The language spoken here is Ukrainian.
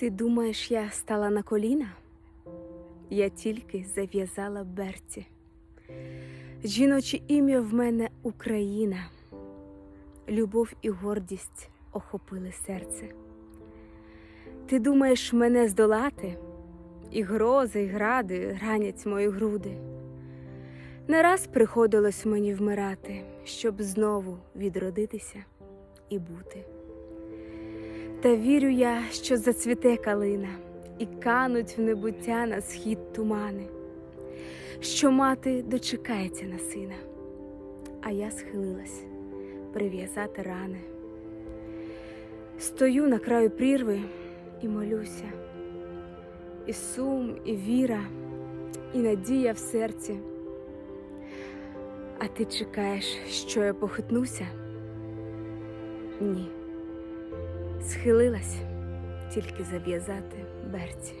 Ти думаєш, я стала на коліна? Я тільки зав'язала берці. Жіноче ім'я в мене Україна. Любов і гордість охопили серце. Ти думаєш мене здолати? І грози, і гради ранять мої груди. Не раз приходилось мені вмирати, щоб знову відродитися і бути. Та вірю я, що зацвіте калина, і кануть в небуття на схід тумани, що мати дочекається на сина, а я схилилась прив'язати рани. Стою на краю прірви і молюся, і сум, і віра, і надія в серці. А ти чекаєш, що я похитнуся? Ні. Схилилась тільки зав'язати берці.